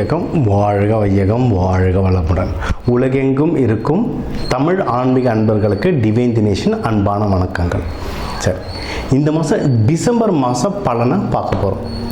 வையகம் வாழ்க வையகம் வாழ்க வளமுடன். உலகெங்கும் இருக்கும் தமிழ் ஆன்மீக அன்பர்களுக்கு டிவைன் தினேஷன் அன்பான வணக்கங்கள். சரி இந்த மாதம் டிசம்பர் மாதம் பலனை பார்க்க போகிறோம்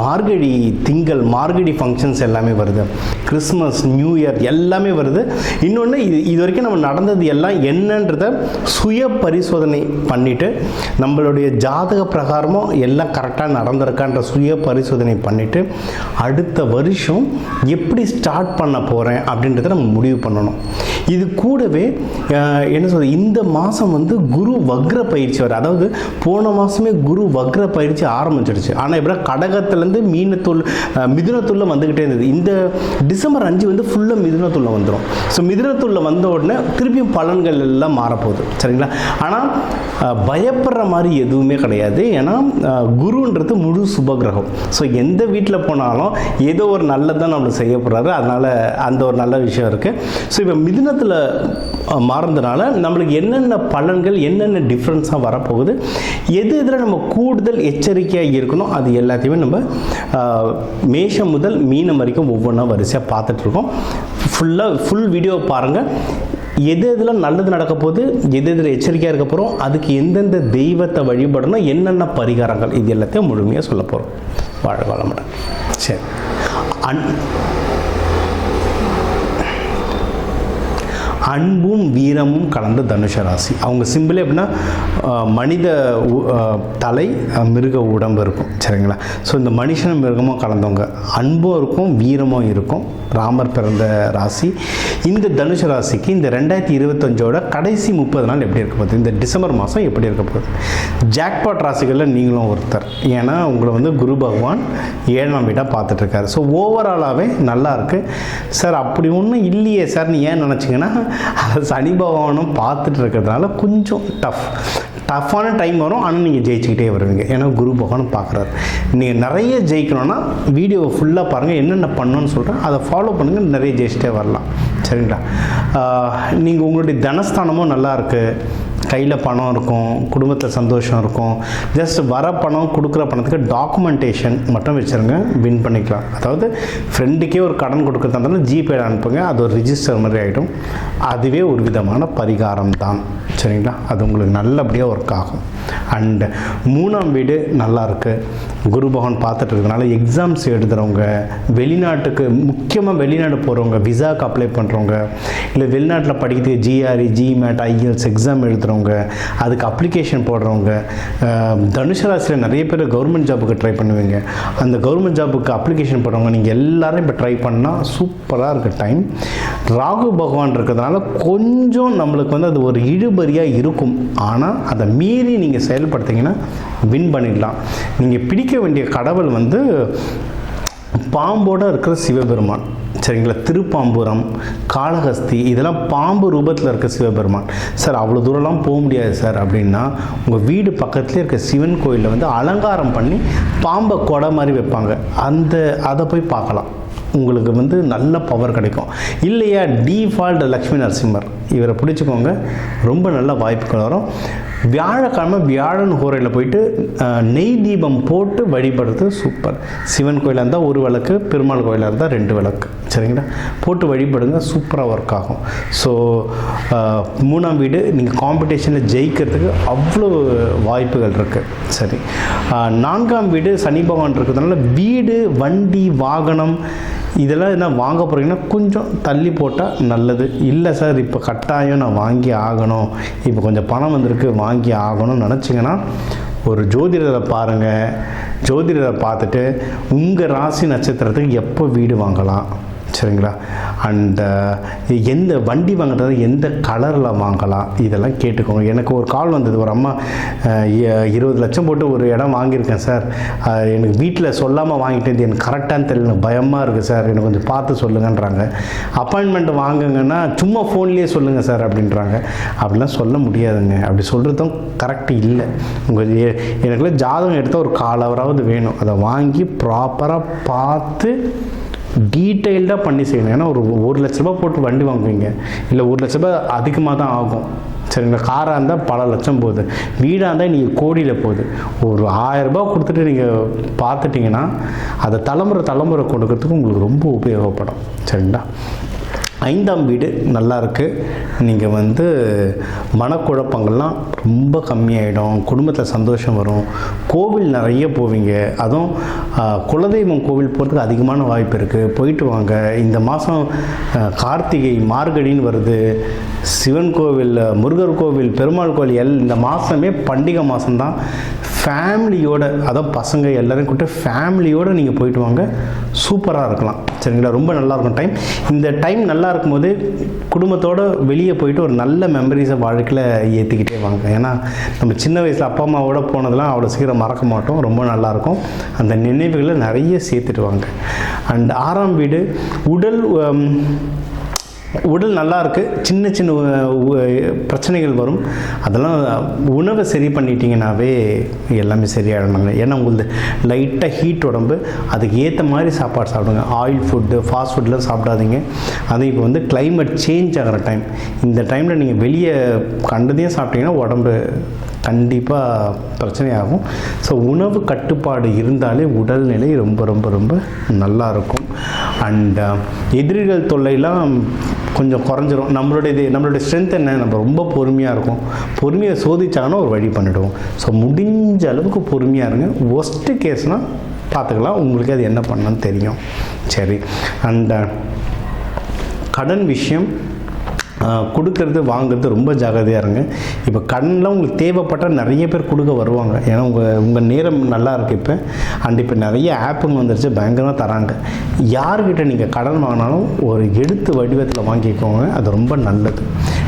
மார்கழி திங்கள் மார்கழி ஃபங்க்ஷன்ஸ் எல்லாமே வருது. கிறிஸ்மஸ் நியூ இயர் எல்லாமே வருது. இன்னொன்று இது இது வரைக்கும் நம்ம நடந்தது எல்லாம் என்னன்றத சுய பரிசோதனை பண்ணிவிட்டு நம்மளுடைய ஜாதக பிரகாரமும் எல்லாம் கரெக்டாக நடந்திருக்கான்ற சுய பரிசோதனை பண்ணிவிட்டு அடுத்த வருஷம் எப்படி ஸ்டார்ட் பண்ண போகிறேன் அப்படின்றத நம்ம முடிவு பண்ணணும். இது கூடவே என்ன சொல்றது இந்த மாதம் வந்து குரு வக்ர பயிற்சி வர அதாவது போன மாதமே குரு வக்ர பயிற்சி ஆரம்பிச்சிடுச்சு ஆனால் இப்போ கடகத்துலேருந்து மீனத்துள் மிதுனத்துள்ள வந்துக்கிட்டே இருந்தது. இந்த டிசம்பர் அஞ்சு வந்து ஃபுல்லாக மிதுனத்துள்ள வந்துடும் ஸோ மிதுனத்துள்ள வந்த உடனே திருப்பியும் பலன்கள் எல்லாம் மாறப்போகுது. சரிங்களா? ஆனால் பயப்படுற மாதிரி எதுவுமே கிடையாது. ஏன்னா குருன்றது முழு சுபகிரகம். ஸோ எந்த வீட்டில் போனாலும் ஏதோ ஒரு நல்லதான் நம்மளுக்கு செய்ய போகிறாரு அதனால் அந்த ஒரு நல்ல விஷயம் இருக்குது ஸோ இப்போ மிதுனத்தில் மாறுறதுனால நம்மளுக்கு என்னென்ன பலன்கள் என்னென்ன டிஃப்ரென்ஸாக வரப்போகுது எது இதில் நம்ம கூடுதல் எச்சரிக்கையாக இருக்கணும் அது எல்லாத்தையுமே நம்ம ஆஹ், மேஷம் முதல் மீனம் வரைக்கும் ஒவ்வொன்றா வரிசையாக பார்த்துட்ருக்கோம். ஃபுல்லாக ஃபுல் வீடியோ பாருங்கள் எது எதில் நல்லது நடக்க போகுது எது எதில் எச்சரிக்கையாக இருக்க போகிறோம் அதுக்கு எந்தெந்த தெய்வத்தை வழிபடணும் என்னென்ன பரிகாரங்கள் இது எல்லாத்தையும் முழுமையாக சொல்ல போகிறோம் வாழ வளமுடன். சரி. அன் அன்பும் வீரமும் கலந்த தனுஷ ராசி. அவங்க சிம்பிளே எப்படின்னா மனித உ- தலை மிருக உடம்பு இருக்கும். சரிங்களா? ஸோ இந்த மனுஷனும் மிருகமும் கலந்தவங்க. அன்பும் இருக்கும் வீரமும் இருக்கும். ராமர் பிறந்த ராசி. இந்த தனுஷ ராசிக்கு இந்த ரெண்டாயிரத்தி இருபத்தஞ்சோட கடைசி முப்பது நாள் எப்படி இருக்க போகுது? இந்த டிசம்பர் மாதம் எப்படி இருக்க போகுது? ஜாக்பாட் ராசிகளில் நீங்களும் ஒருத்தர். ஏன்னா உங்களை வந்து குரு பகவான் ஏழாம் வீடாக பார்த்துட்ருக்காரு. ஸோ ஓவராலாகவே நல்லா இருக்குது சார் அப்படி ஒன்றும் இல்லையே. சார்னு ஏன் நினச்சிங்கன்னா அதை சனி பகவானும் பார்த்துட்டு இருக்கிறதுனால கொஞ்சம் டஃப் டஃப்பான டைம் வரும் ஆனால் நீங்கள் ஜெயிச்சுக்கிட்டே வருவீங்க. ஏன்னா குரு பகவான் பார்க்குறாரு. நீங்கள் நிறைய ஜெயிக்கணும்னா வீடியோவை ஃபுல்லாக பாருங்கள் என்னென்ன பண்ணணும்னு சொல்கிறேன் அதை ஃபாலோ பண்ணுங்கள் நிறைய ஜெயிச்சிட்டே வரலாம். சரிங்களா? நீங்கள் உங்களுடைய தனஸ்தானமும் நல்லா இருக்குது கையில் பணம் இருக்கும் குடும்பத்தில் சந்தோஷம் இருக்கும். ஜஸ்ட் வர பணம் கொடுக்குற பணத்துக்கு டாக்குமெண்டேஷன் மட்டும் வச்சுருங்க வின் பண்ணிக்கலாம். அதாவது ஃப்ரெண்டுக்கே ஒரு கடன் கொடுக்குறதா இருந்தாலும் ஜிபேல அனுப்புங்க அது ஒரு ரிஜிஸ்டர் மாதிரி ஆகிடும் அதுவே ஒரு விதமான பரிகாரம் தான். சரிங்களா? அது உங்களுக்கு நல்லபடியாக ஒர்க் ஆகும். அண்டு மூணாம் வீடு நல்லா இருக்குது குரு பகவான் பார்த்துட்டு இருக்கனால எக்ஸாம்ஸ் எழுதுகிறவங்க வெளிநாட்டுக்கு முக்கியமாக வெளிநாடு போகிறவங்க விசாக்கு அப்ளை பண்ணுறவங்க இல்லை வெளிநாட்டில் படிக்கிறதுக்கு ஜிஆர்இ ஜிமேட் ஐஎல்ஸ் எக்ஸாம் எழுதுகிறவங்க அதுக்கு அப்ளிகேஷன் போடுறவங்க தனுஷ ராசியில் நிறைய பேர் கவர்மெண்ட் ஜாபுக்கு ட்ரை பண்ணுவீங்க. அந்த கவர்மெண்ட் ஜாபுக்கு அப்ளிகேஷன் போடுறவங்க நீங்கள் எல்லாரும் இப்போ ட்ரை பண்ணால் சூப்பராக இருக்க டைம் ராகு பகவான் இருக்கிறதுனால கொஞ்சம் நம்மளுக்கு வந்து அது ஒரு இழுபறியாக இருக்கும். ஆனால் அதை மீறி நீங்கள் செயல்படுத்திங்கன்னா வின் பண்ணிடலாம். நீங்கள் பிடிக்க வேண்டிய கடவுள் வந்து பாம்போட இருக்கிற சிவபெருமான். சரிங்களா? திருப்பாம்புரம் காளஹஸ்தி இதெல்லாம் பாம்பு ரூபத்தில் இருக்க சிவபெருமான். சார் அவ்வளோ தூரம்லாம் போக முடியாது சார். அப்படின்னா உங்கள் வீடு பக்கத்துலேயே இருக்க சிவன் கோயிலில் வந்து அலங்காரம் பண்ணி பாம்பை கொடை மாதிரி வைப்பாங்க. அந்த அதை போய் பார்க்கலாம். உங்களுக்கு வந்து நல்ல பவர் கிடைக்கும். இல்லையா டிஃபால்ட் லக்ஷ்மி நரசிம்மர். இவரை பிடிச்சிக்கோங்க. ரொம்ப நல்ல வாய்ப்புகள் வரும். வியாழக்கிழமை வியாழன் ஹோரையில் போயிட்டு நெய் தீபம் போட்டு வழிபடுறது சூப்பர். சிவன் கோயிலாக இருந்தால் ஒரு விளக்கு பெருமாள் கோயிலாக இருந்தால் ரெண்டு விளக்கு. சரிங்களா? போட்டு வழிபடுங்க சூப்பராக ஒர்க் ஆகும். ஸோ மூணாம் வீடு நீங்கள் காம்படிஷனில் ஜெயிக்கிறதுக்கு அவ்வளோ வாய்ப்புகள் இருக்குது சரி. நான்காம் வீடு சனி பகவான் இருக்கிறதுனால வீடு வண்டி வாகனம் இதெல்லாம் என்ன வாங்க போகிறீங்கன்னா கொஞ்சம் தள்ளி போட்டால் நல்லது. இல்லை சார் இப்போ கட்டாயம் நான் வாங்கி ஆகணும். இப்போ கொஞ்சம் பணம் வந்திருக்கு வாங்கி ஆகணும்னு நினச்சிங்கன்னா ஒரு ஜோதிடரை பாருங்கள் ஜோதிடரை பார்த்துட்டு உங்கள் ராசி நட்சத்திரத்துக்கு எப்போ வீடு வாங்கலாம்? சரிங்களா? அண்ட் எந்த வண்டி வாங்குறது எந்த கலரில் வாங்கலாம் இதெல்லாம் கேட்டுக்கோங்க. எனக்கு ஒரு கால் வந்தது. ஒரு அம்மா இ- இருபது லட்சம் போட்டு ஒரு இடம் வாங்கியிருக்கேன் சார். எனக்கு வீட்டில் சொல்லாமல் வாங்கிட்டேன் எனக்கு கரெக்டானு தெரியல. எனக்கு பயமாக இருக்குது சார். எனக்கு கொஞ்சம் பார்த்து சொல்லுங்கன்றாங்க. அப்பாயின்மெண்ட் வாங்குங்கன்னா சும்மா ஃபோன்லேயே சொல்லுங்கள் சார் அப்படின்றாங்க. அப்படிலாம் சொல்ல முடியாதுங்க. அப்படி சொல்கிறதும் கரெக்ட் இல்லை. உங்கள் எனக்குள்ள எனக்குலாம் ஜாதகம் எடுத்தால் ஒரு கால் ஹவராவது வேணும். அதை வாங்கி ப்ராப்பராக பார்த்து டீட்டெயில்டாக பண்ணி செய்யணும். ஏன்னா ஒரு ஒரு லட்ச ரூபா போட்டு வண்டி வாங்குவீங்க. இல்லை ஒரு லட்ச ரூபா அதிகமாக தான் ஆகும். சரிங்களா காராக இருந்தால் பல லட்சம் போகுது. வீடாக இருந்தால் நீங்கள் கோடியில் போகுது. ஒரு ஆயரரூபா கொடுத்துட்டு நீங்கள் பார்த்துட்டிங்கன்னா அதை தலைமுறை தலைமுறை கொடுக்கறதுக்கு உங்களுக்கு ரொம்ப உபயோகப்படும். சரிங்களா? ஐந்தாம் வீடு நல்லா இருக்குது நீங்கள் வந்து மனக்குழப்பங்கள்லாம் ரொம்ப கம்மியாயிடும். குடும்பத்தில் சந்தோஷம் வரும். கோவில் நிறைய போவீங்க. அதுவும் குலதெய்வம் கோவில் போகிறதுக்கு அதிகமான வாய்ப்பு இருக்குது போயிட்டு வாங்க. இந்த மாதம் கார்த்திகை மார்கழின்னு வருது. சிவன் கோவில் முருகர் கோவில் பெருமாள் கோவில் எல் இந்த மாதமே பண்டிகை மாதம்தான் ஃபேமிலியோட அதான் பசங்க எல்லோரும் கூப்பிட்டு ஃபேமிலியோடு நீங்கள் போயிட்டு வாங்க. சூப்பராக இருக்கலாம். சரிங்களா? ரொம்ப நல்லாயிருக்கும் டைம். இந்த டைம் நல்லா இருக்கும்போது குடும்பத்தோட வெளியே போயிட்டு ஒரு நல்ல மெமரிஸை வாழ்க்கையில் ஏற்றிக்கிட்டே வாங்க. ஏன்னா நம்ம சின்ன வயசில் அப்பா அம்மாவோட போனதெல்லாம் அவ்வளோ சீக்கிரம் மறக்க மாட்டோம். ரொம்ப நல்லாயிருக்கும் அந்த நினைவுகளை நிறைய சேர்த்துட்டு வாங்க. அண்ட் ஆறாம் வீடு உடல் உடல் நல்லா இருக்குது சின்ன சின்ன பிரச்சனைகள் வரும். அதெல்லாம் உணவை சரி பண்ணிட்டீங்கன்னாவே எல்லாமே சரியாயிடுமாங்க. ஏன்னா உங்களுக்கு லைட்டாக ஹீட் உடம்பு அதுக்கு ஏற்ற மாதிரி சாப்பாடு சாப்பிடுங்க. ஆயில் ஃபுட்டு ஃபாஸ்ட் ஃபுட்லாம் சாப்பிடாதீங்க. அது இப்போ வந்து கிளைமேட் சேஞ்ச் ஆகிற டைம் இந்த டைமில் நீங்கள் வெளியே கண்டதையும் சாப்பிட்டீங்கன்னா உடம்பு கண்டிப்பாக பிரச்சனையாகும். ஸோ உணவு கட்டுப்பாடு இருந்தாலே உடல்நிலை ரொம்ப ரொம்ப ரொம்ப நல்லா இருக்கும் அண்ட் uh, எதிரிகள் தொல்லைலாம் கொஞ்சம் குறைஞ்சிரும். நம்மளுடைய இது நம்மளுடைய ஸ்ட்ரென்த் என்ன? நம்ம ரொம்ப பொறுமையாக இருக்கும். பொறுமையை சோதிச்சாங்கன்னா ஒரு வழி பண்ணிடுவோம். ஸோ முடிஞ்ச அளவுக்கு பொறுமையாக இருங்க. ஒஸ்ட்டு கேஸ்னால் பார்த்துக்கலாம் உங்களுக்கு அது என்ன பண்ணணும்னு தெரியும். சரி. அண்ட் uh, கடன் விஷயம் கொடுக்கறது வாங்குறது ரொம்ப ஜாகிரதையாக இருங்க. இப்போ கடன்லாம் உங்களுக்கு தேவைப்பட்டால் நிறைய பேர் கொடுக்க வருவாங்க. ஏன்னா உங்கள் உங்கள் நேரம் நல்லா இருக்குது இப்போ. அண்ட் இப்போ நிறைய ஆப்புங்க வந்துருச்சு பயங்கரமாக தராங்க. யார்கிட்ட நீங்கள் கடன் வாங்கினாலும் ஒரு எழுத்து வடிவத்தில் வாங்கிக்கோங்க. அது ரொம்ப நல்லது.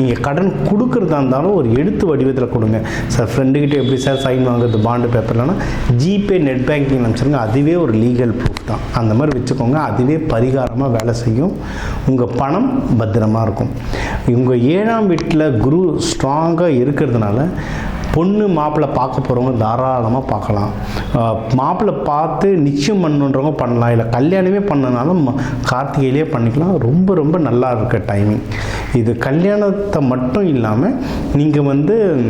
நீங்கள் கடன் கொடுக்குறதா இருந்தாலும் ஒரு எழுத்து வடிவத்தில் கொடுங்க. சார் ஃப்ரெண்டுக்கிட்ட எப்படி சார் சைன் வாங்குறது பாண்டு பேப்பர்லனா ஜிபே நெட் பேங்கிங் அனுப்பிச்சிருங்க. அதுவே ஒரு லீகல் ப்ரூஃப் தான். அந்த மாதிரி வச்சுக்கோங்க. அதுவே பரிகாரமாக வேலை செய்யும். உங்கள் பணம் பத்திரமாக இருக்கும். உங்கள் ஏழாம் வீட்டில் குரு ஸ்ட்ராங்காக இருக்கிறதுனால பொண்ணு மாப்பிள்ளை பார்க்க போகிறவங்க தாராளமாக பார்க்கலாம். மாப்பிள்ளை பார்த்து நிச்சயம் பண்ணுன்றவங்க பண்ணலாம். இல்லை கல்யாணமே பண்ணனாலும் ம- கார்த்திகையிலே பண்ணிக்கலாம். ரொம்ப ரொம்ப நல்லா இருக்க டைமிங் இது கல்யாணத்தை மட்டும் இல்லாமல் நீங்கள் வந்து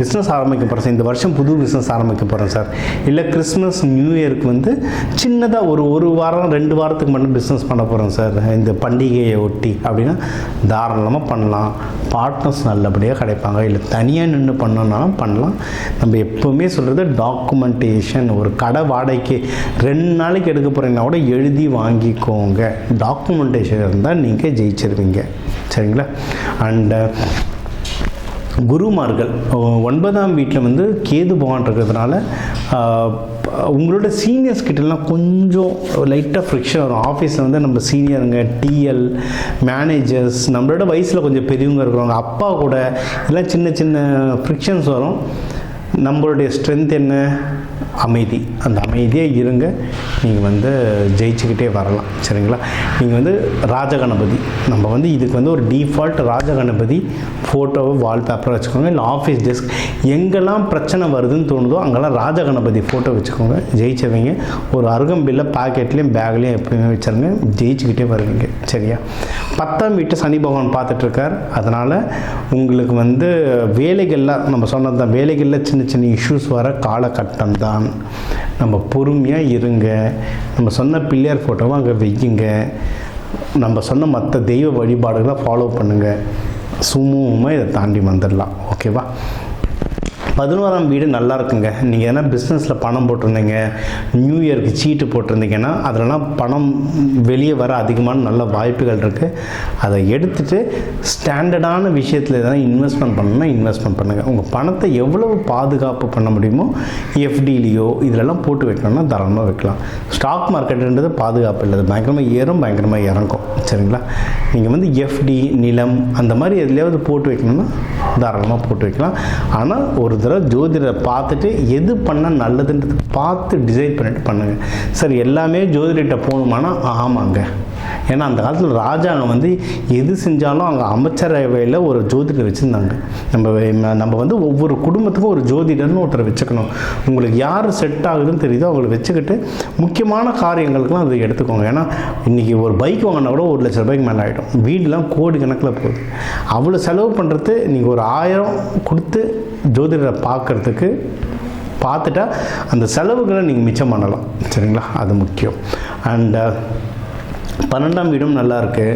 பிஸ்னஸ் ஆரம்பிக்க போகிறேன் சார். இந்த வருஷம் புது பிஸ்னஸ் ஆரம்பிக்க போகிறேன் சார். இல்லை கிறிஸ்மஸ் நியூ இயருக்கு வந்து சின்னதாக ஒரு ஒரு வாரம் ரெண்டு வாரத்துக்கு மட்டும் பிஸ்னஸ் பண்ண போகிறேன் சார். இந்த பண்டிகையை ஒட்டி அப்படின்னா தாராளமாக பண்ணலாம். பார்ட்னர்ஸ் நல்லபடியாக கிடைப்பாங்க. இல்லை தனியாக நின்று பண்ணணும்னாலும் பண்ணலாம். நம்ம எப்போவுமே சொல்கிறது டாக்குமெண்டேஷன் ஒரு கடை வாடகைக்கு ரெண்டு நாளைக்கு எடுக்க போகிறீங்கன்னா கூட எழுதி வாங்கிக்கோங்க. டாக்குமெண்டேஷன் இருந்தால் நீங்கள் ஜெயிச்சிருவீங்க. சரிங்களா? அண்டு குருமார்கள். ஒன்பதாம் வீட்டில் வந்து கேது பகவான் இருக்கிறதுனால உங்களோட சீனியர்ஸ் கிட்டலாம் கொஞ்சம் லைட்டாக ஃப்ரிக்ஷன் வரும். ஆஃபீஸில் வந்து நம்ம சீனியருங்க டிஎல் மேனேஜர்ஸ் நம்மளோட வயசில் கொஞ்சம் பெரியவங்க இருக்கிறவங்க அப்பா கூட எல்லாம் சின்ன சின்ன ஃப்ரிக்ஷன்ஸ் வரும். நம்மளுடைய ஸ்ட்ரென்த் என்ன? அமைதி. அந்த அமைதியாக இருங்க. நீங்கள் வந்து ஜெயிச்சுக்கிட்டே வரலாம். சரிங்களா? நீங்கள் வந்து ராஜகணபதி. நம்ம வந்து இதுக்கு வந்து ஒரு டிஃபால்ட் ராஜகணபதி ஃபோட்டோவை வால்பேப்பராக வச்சுக்கோங்க. இல்லை ஆஃபீஸ் டெஸ்க் எங்கெல்லாம் பிரச்சனை வருதுன்னு தோணுதோ அங்கெல்லாம் ராஜகணபதி ஃபோட்டோ வச்சுக்கோங்க. ஜெயிச்சவங்க ஒரு அருகம்பில்ல பாக்கெட்லேயும் பேக்லேயும் எப்பயுமே வச்சுருங்க. ஜெயிச்சுக்கிட்டே வருவீங்க. சரியா? பத்தாம் வீட்டு சனி பகவான் பார்த்துட்ருக்கார். அதனால் உங்களுக்கு வந்து வேலைகள்லாம் நம்ம சொன்னது தான் வேலைகளில் சின்ன சின்ன இஷ்யூஸ் வர காலகட்டம் தான் நம்ம பொறுமையாக இருங்க. நம்ம சொன்ன பிள்ளையார் ஃபோட்டோவை அங்கே வையுங்க. நம்ம சொன்ன மற்ற தெய்வ வழிபாடுகளை ஃபாலோ பண்ணுங்கள் சுமூகமாக இதை தாண்டி வந்துடலாம். ஓகேவா பதினோராம் வீடு நல்லா இருக்குங்க நீங்கள் எதனா பிஸ்னஸில் பணம் போட்டிருந்தீங்க நியூ இயருக்கு சீட்டு போட்டிருந்தீங்கன்னா அதிலலாம் பணம் வெளியே வர அதிகமான நல்ல வாய்ப்புகள் இருக்குது அதை எடுத்துகிட்டு ஸ்டாண்டர்டான விஷயத்தில் எதனா இன்வெஸ்ட்மெண்ட் பண்ணணும்னா இன்வெஸ்ட்மெண்ட் பண்ணுங்கள் உங்கள் பணத்தை எவ்வளவு பாதுகாப்பு பண்ண முடியுமோ எஃப்டிலேயோ இதிலெல்லாம் போட்டு வைக்கணும்னா தாராளமாக வைக்கலாம். ஸ்டாக் மார்க்கெட்டுன்றது பாதுகாப்பு இல்லை. அது பயங்கரமாக ஏறும் பயங்கரமாக இறங்கும். சரிங்களா? நீங்கள் வந்து எஃப்டி நிலம் அந்த மாதிரி எதுலையாவது போட்டு வைக்கணும்னா தாராளமாக போட்டு வைக்கலாம். ஆனால் ஒரு தடவை ஜோதிடரை பார்த்துட்டு எது பண்ணால் நல்லதுன்றது பார்த்து டிசைட் பண்ணிட்டு பண்ணுங்கள் சார் எல்லாமே ஜோதிடர்கிட்ட போகணுமானா ஆமாங்க. ஏன்னா அந்த காலத்தில் ராஜாங்க வந்து எது செஞ்சாலும் அங்கே அமைச்சரவையில் ஒரு ஜோதிடர் வச்சுருந்தாங்க. நம்ம நம்ம வந்து ஒவ்வொரு குடும்பத்துக்கும் ஒரு ஜோதிடர்னு ஒருத்தரை வச்சுக்கணும். உங்களுக்கு யார் செட் ஆகுதுன்னு தெரியுதோ அவங்கள வச்சுக்கிட்டு முக்கியமான காரியங்களுக்கெல்லாம் அதை எடுத்துக்கோங்க. ஏன்னா இன்றைக்கி ஒரு பைக் வாங்கினா கூட ஒரு லட்ச ரூபாய்க்கு மேலே ஆகிடும் வீடெலாம் கோடி கணக்கில் போகுது. அவ்வளோ செலவு பண்ணுறது நீங்கள் ஒரு ஆயிரம் கொடுத்து ஜோதிடரை பார்க்குறதுக்கு பார்த்துட்டா அந்த செலவுகளை நீங்கள் மிச்சம் பண்ணலாம். சரிங்களா? அது முக்கியம். அண்டு பன்னெண்டாம் வீடும் நல்லா இருக்குது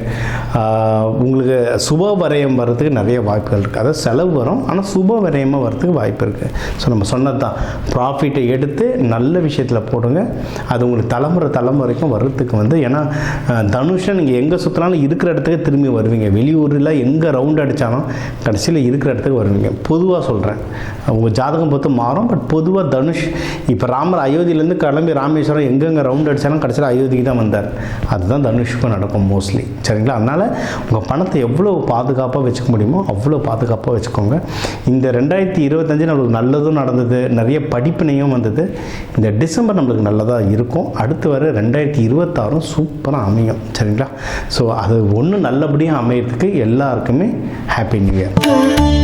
உங்களுக்கு சுப வரையம் வர்றதுக்கு நிறைய வாய்ப்புகள் இருக்குது அதாவது செலவு வரும் ஆனால் சுப வரையமாக வர்றதுக்கு வாய்ப்பு இருக்குது ஸோ நம்ம சொன்னது தான் ப்ராஃபிட்டை எடுத்து நல்ல விஷயத்தில் போடுங்க. அது உங்களுக்கு தலைமுறை தலைமுறைக்கும் வர்றதுக்கு வந்து ஏன்னா தனுஷன் தனுஷை நீங்கள் எங்கே சுற்றினாலும் இருக்கிற இடத்துக்கு திரும்பி வருவீங்க. வெளியூரில் எங்கே ரவுண்ட் அடித்தாலும் கடைசியில் இருக்கிற இடத்துக்கு வருவீங்க. பொதுவாக சொல்கிறேன் உங்கள் ஜாதகம் பொறுத்து மாறும். பட் பொதுவாக தனுஷ் இப்போ ராமர் அயோத்தியிலேருந்து கிளம்பி ராமேஸ்வரம் எங்கெங்கே ரவுண்ட் அடித்தாலும் கடைசியில் அயோத்திக்கு தான் வந்தார். அதுதான் தனுஷுக்கும் நடக்கும் மோஸ்ட்லி சரிங்களா? அதனால் உங்கள் பணத்தை எவ்வளோ பாதுகாப்பாக வச்சுக்க முடியுமோ அவ்வளோ பாதுகாப்பாக வச்சுக்கோங்க. இந்த ரெண்டாயிரத்தி இருபத்தஞ்சு நம்மளுக்கு நல்லதும் நடந்தது நிறைய படிப்பினையும் வந்தது. இந்த டிசம்பர் நம்மளுக்கு நல்லதாக இருக்கும். அடுத்து வர ரெண்டாயிரத்தி இருபத்தாறும் சூப்பராக அமையும். சரிங்களா? ஸோ அது ஒன்று நல்லபடியாக அமையறதுக்கு எல்லாருக்குமே ஹாப்பி நியூ இயர்